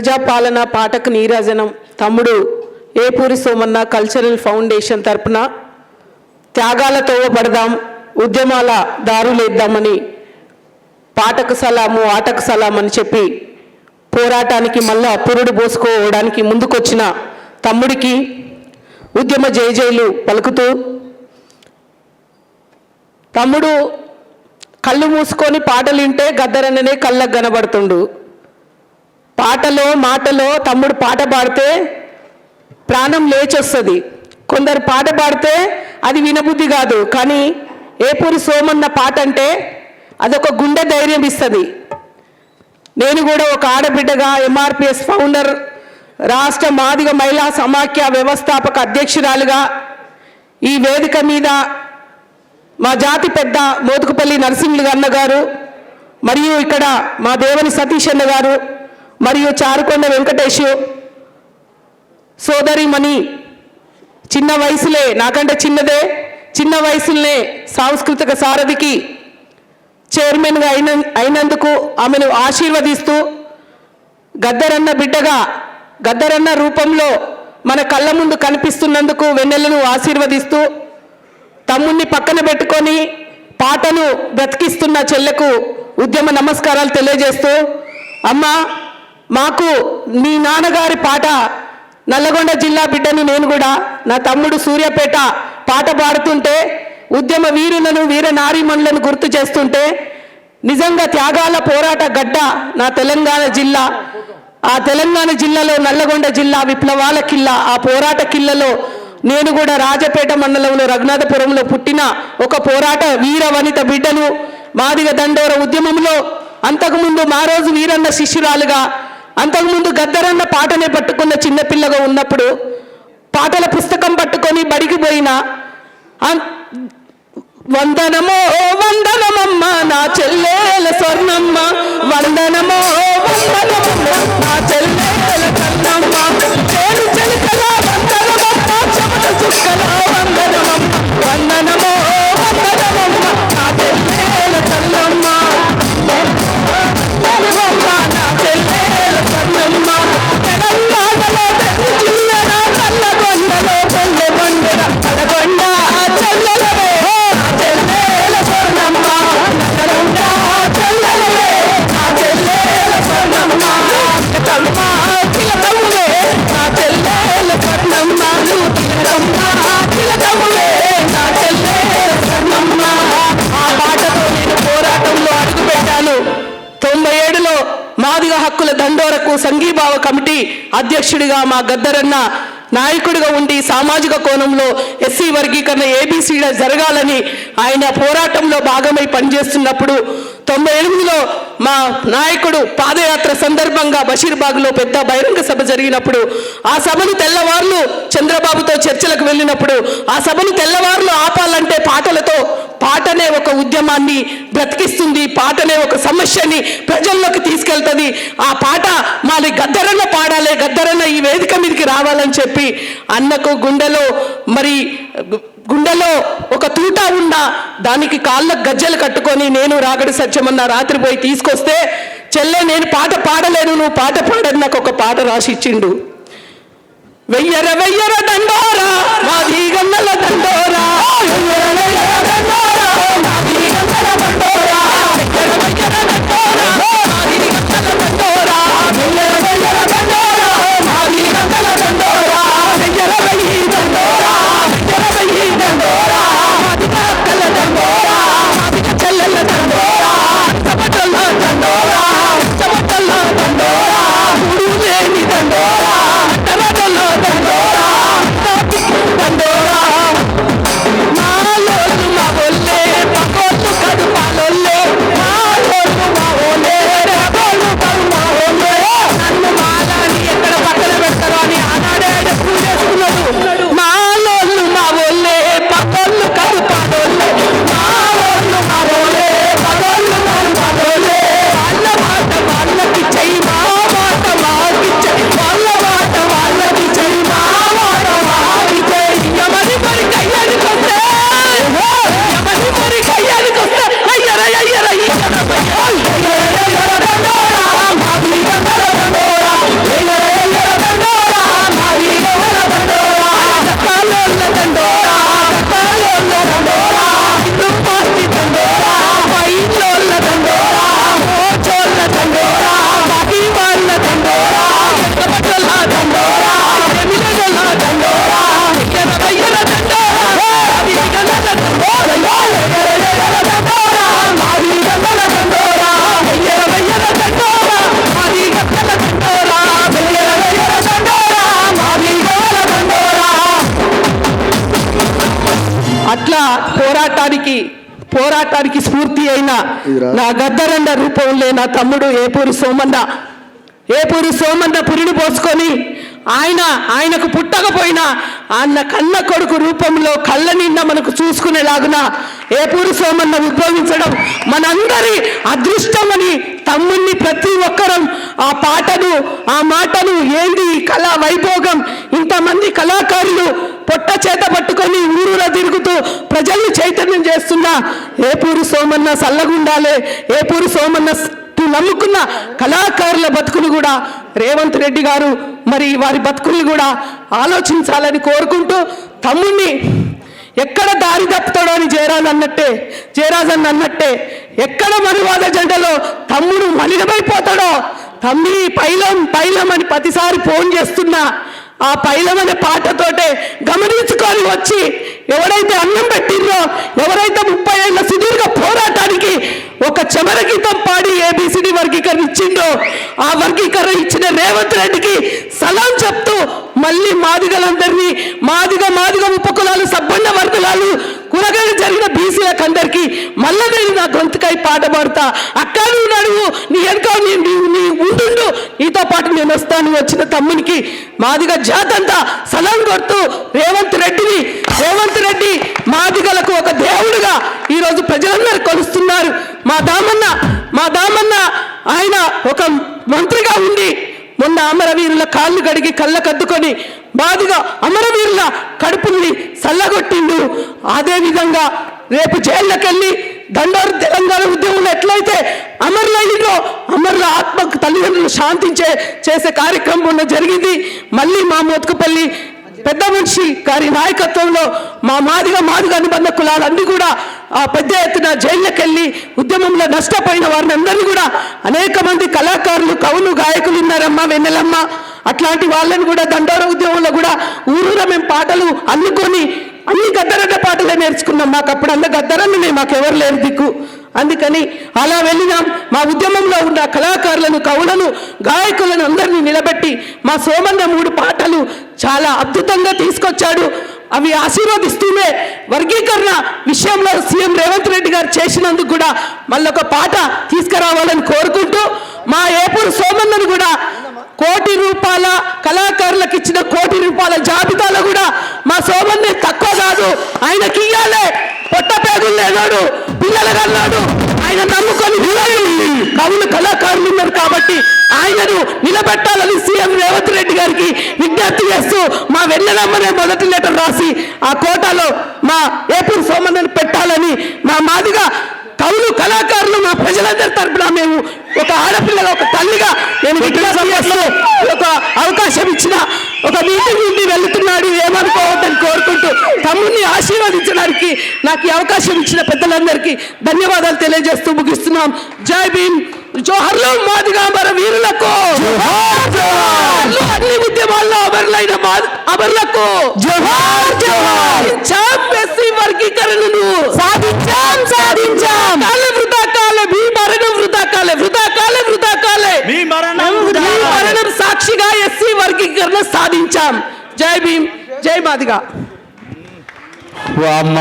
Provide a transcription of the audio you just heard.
ప్రజాపాలన పాఠక నీరాజనం తమ్ముడు Epuri Somanna cultural foundation తరపున త్యాగాలతో పడదాం ఉద్యమాల దారులేద్దామని పాటకు సలాము ఆటకు సలాం అని చెప్పి పోరాటానికి మళ్ళా పురుడు పోసుకోవడానికి ముందుకొచ్చిన తమ్ముడికి ఉద్యమ జయజయలు పలుకుతూ తమ్ముడు కళ్ళు మూసుకొని పాటలు వింటే గద్దరన్ననే కళ్ళకు కనబడుతుండు. పాటలో మాటలో తమ్ముడు పాట పాడితే ప్రాణం లేచొస్తుంది. కొందరు పాట పాడితే అది వినబుద్ధి కాదు. కానీ ఏపూరి సోమన్న పాట అంటే అదొక గుండె ధైర్యం ఇస్తుంది. నేను కూడా ఒక ఆడబిడ్డగా ఎంఆర్పిఎస్ ఫౌండర్ రాష్ట్ర మాదిగ మహిళా సమాఖ్య వ్యవస్థాపక అధ్యక్షురాలుగా ఈ వేదిక మీద మా జాతి పెద్ద మోతుకుపల్లి నరసింహులు అన్న గారు మరియు ఇక్కడ మా దేవని సతీష్ అన్న గారు మరియు చారుకొండ వెంకటేష్ సోదరిమణి. చిన్న వయసులే నాకంటే చిన్నదే. చిన్న వయసులనే సాంస్కృతిక సారథికి చైర్మన్గా అయిన అయినందుకు ఆమెను ఆశీర్వదిస్తూ గద్దరన్న బిడ్డగా గద్దరన్న రూపంలో మన కళ్ళ ముందు కనిపిస్తున్నందుకు వెన్నెలను ఆశీర్వదిస్తూ తమ్ముణ్ణి పక్కన పెట్టుకొని పాటను బ్రతికిస్తున్న చెల్లెకు ఉద్యమ నమస్కారాలు తెలియజేస్తూ అమ్మ మాకు మీ నాన్నగారి పాట నల్లగొండ జిల్లా బిడ్డను నేను కూడా నా తమ్ముడు సూర్యాపేట పాట పాడుతుంటే ఉద్యమ వీరులను వీర నారీమణులను గుర్తు చేస్తుంటే నిజంగా త్యాగాల పోరాట గడ్డ నా తెలంగాణ జిల్లా. ఆ తెలంగాణ జిల్లాలో నల్లగొండ జిల్లా విప్లవాల కిల్ల ఆ పోరాట కిల్లలో నేను కూడా రాజపేట మండలంలో రఘునాథపురంలో పుట్టిన ఒక పోరాట వీర వనిత బిడ్డను మాదిగ దండోర ఉద్యమంలో అంతకుముందు మా రోజు వీరన్న శిష్యురాలుగా అంతకుముందు గద్దరన్న పాటనే పట్టుకున్న చిన్నపిల్లగా ఉన్నప్పుడు పాటల పుస్తకం పట్టుకొని బడికి పోయిన వందనమో వందనమమ్మ నా చెల్లెల స్వర్ణమ్మ. వందనమో వందనమమ్మ నా చెల్లెల స్వర్ణమ్మ. మాదిగ హక్కుల దండోరకు సంఘీభావ కమిటీ అధ్యక్షుడిగా మా గద్దరన్న నాయకుడిగా ఉండి సామాజిక కోణంలో ఎస్సీ వర్గీకరణ ఏబీసీగా జరగాలని ఆయన పోరాటంలో భాగమై పనిచేస్తున్నప్పుడు తొంభై ఎనిమిదిలో మా నాయకుడు పాదయాత్ర సందర్భంగా బషీర్బాగ్లో పెద్ద బహిరంగ సభ జరిగినప్పుడు ఆ సభను తెల్లవార్లు చంద్రబాబుతో చర్చలకు వెళ్ళినప్పుడు ఆ సభను తెల్లవార్లు ఆపాలంటే పాటలతో పాటనే ఒక ఉద్యమాన్ని బ్రతికిస్తుంది పాటనే ఒక సమస్యని ప్రజల్లోకి తీసుకెళ్తుంది. ఆ పాట మాది గద్దరన్న పాడాలి గద్దరన్న ఈ వేదిక మీదకి రావాలని చెప్పి అన్నకు గుండెలో మరి గుండెలో ఒక తూట ఉండా దానికి కాళ్ళకు గజ్జలు కట్టుకొని నేను రాగడి సత్యమన్న రాత్రి పోయి తీసుకొస్తే చెల్లె నేను పాట పాడలేను నువ్వు పాట పాడని నాకు ఒక పాట రాసి ఇచ్చిండు. వెయ్యర వెయ్యర దండోరా మాది గన్నల దండోరా వెయ్యర వెయ్యర దండోరా గన్నల దండోరా. పోరాటానికి పోరాటానికి స్ఫూర్తి అయిన నా గద్దరండ రూపంలో నా తమ్ముడు ఏపూరి సోమన్న. ఏపూరి సోమన్న పురిని పోసుకొని ఆయన ఆయనకు పుట్టకపోయినా ఆయన కన్న కొడుకు రూపంలో కళ్ళ నిండా మనకు చూసుకునేలాగున ఏపూరి సోమన్న ఉద్భవించడం మనందరి అదృష్టమని తమ్ముణ్ణి ప్రతి ఒక్కరం ఆ పాటను ఆ మాటను ఏంది కళా వైభోగం? ఇంతమంది కళాకారులు పొట్ట చేత పట్టుకొని ఊరూరా తిరుగుతూ ప్రజల్ని చైతన్యం చేస్తున్న ఏపూరు సోమన్న సల్లగుండాలే ఏపూరు సోమన్న నమ్ముకున్న కళాకారుల బతుకులు కూడా రేవంత్ రెడ్డి గారు మరి వారి బతుకుల్ని కూడా ఆలోచించాలని కోరుకుంటూ తమ్ముణ్ణి ఎక్కడ దారి తప్పుతాడో అని జయరాజ్ అన్నట్టే జయరాజ్ అన్న అన్నట్టే ఎక్కడ మనువాద జెండలో తమ్ముడు మలినమైపోతాడో తమ్మి పైలం పైలం అని ప్రతిసారి ఫోన్ చేస్తున్నా ఆ పైలం అనే పాటతోటే గమనించుకొని వచ్చి ఎవరైతే అన్నం పెట్టిందో ఎవరైతే ముప్పై ఏళ్ళ సుదీర్ఘ పోరాటానికి ఒక చెమర గీతం పాడి ఏబిసిడి వర్గీకరణ ఇచ్చిందో ఆ వర్గీకరణ ఇచ్చిన రేవంత్ రెడ్డికి సలాం చెప్తూ మళ్ళీ మాదిగలందరినీ మాదిగ మాదిగ ఉపకులాలు సబ్బండ వర్గులాలు కూరగాయలు జరిగిన బీసీలకు అందరికీ మళ్ళీ నేను నా గొంతుకై పాట పాడతా. అక్క నువ్వు నడువు నీ వెనక నీ నీ- నీ ఉండు నీతో పాటు నేను వస్తాను వచ్చిన తమ్మునికి మాదిగ జాతంతా సలాం కొడుతూ రేవంత్ రెడ్డిని రేవంత్ రెడ్డి మాదిగలకు ఒక దేవుడుగా ఈరోజు ప్రజలందరూ కొలుస్తున్నారు. మా దామన్న మా దామన్న ఆయన ఒక మంత్రిగా ఉండి మొన్న అమరవీరుల కాళ్ళు కడిగి కళ్ళకద్దుకొని బాధగా అమరవీరుల కడుపుల్ని చల్లగొట్టిండు. అదేవిధంగా రేపు జైళ్ళకెళ్ళి దండారు తెలంగాణ ఉద్యమంలో ఎట్లయితే అమరులయ్యిందో అమరుల ఆత్మకు తల్లిదండ్రులు శాంతించే చేసే కార్యక్రమం ఉన్న జరిగింది. మళ్ళీ మా మోతుకుపల్లి పెద్ద మనిషి గారి నాయకత్వంలో మా మాదిగ మాదిగ అనుబంధ కులాలన్నీ కూడా ఆ పెద్ద ఎత్తున జైళ్ళకెళ్ళి ఉద్యమంలో నష్టపోయిన వారిని అందరినీ కూడా అనేక మంది కళాకారులు కవులు గాయకులు ఉన్నారమ్మ వెన్నెలమ్మ. అట్లాంటి వాళ్ళని కూడా దండోర ఉద్యమంలో కూడా ఊరూర మేము పాటలు అల్లుకొని అన్ని గద్దరన్న పాటలే నేర్చుకున్నాం. మాకు అప్పుడు అంత గద్దరన్ననే మాకు ఎవరు లేరు దిక్కు. అందుకని అలా వెళ్ళినాం. మా ఉద్యమంలో ఉన్న కళాకారులను కవులను గాయకులను అందరినీ నిలబెట్టి మా సోమన్న మూడు పాటలు చాలా అద్భుతంగా తీసుకొచ్చాడు. అవి ఆశీర్వదిస్తూనే వర్గీకరణ విషయంలో సీఎం రేవంత్ రెడ్డి గారు చేసినందుకు కూడా మళ్ళొక పాట తీసుకురావాలని కోరుకుంటూ మా ఏపూరు సోమన్నను కూడా కోటి రూపాయల కళాకారులకు ఇచ్చిన కోటి రూపాయల జాబితాలో కూడా మా సోమన్నే తక్కువ కాదు. ఆయనకి ఇయ్యాలే. పొట్ట పేదలు లేనాడు. పిల్లలు అన్నాడు ఆయన నమ్ముకొని పిల్లలు కవులు కళాకారులు ఉన్నారు కాబట్టి ఆయనను నిలబెట్టాలని సీఎం రేవంత్ రెడ్డి గారికి విజ్ఞప్తి చేస్తూ మా వెన్నెలమ్మనే మొదటి లెటర్ రాసి ఆ కోటాలో మా ఏపూరు సోమన్నను పెట్టాలని మా మాదిగా కవులు కళాకారులు మా ప్రజలందరి తరపున మేము ఒక ఆడపిల్లగా ఒక తల్లిగా నేను చేస్తూ ఒక అవకాశం ఇచ్చిన ఒక మీటింగ్ నుండి వెళ్తున్నాడు ఏమనుకోవద్దని కోరుకుంటూ తమ్ముడిని ఆశీర్వదించడానికి నాకు ఈ అవకాశం ఇచ్చిన పెద్దలందరికీ ధన్యవాదాలు తెలియజేస్తూ ముగిస్తున్నాం. జై భీమ్. జోహర్లో మాదిగా మన వీరులకు. అన్ని ఉద్యమాల్లో అమరులైన అమరులకు. జోహార్ జోహార్ ఎస్సీ వర్గీకరణను కాలే వృధా కాలే వృధా కాలే మీ మరణం మీ మరణం సాక్షిగా ఎస్సీ వర్గీకరణ సాధించాం జై భీమ్ జై మాదిగా ఓ అమ్మ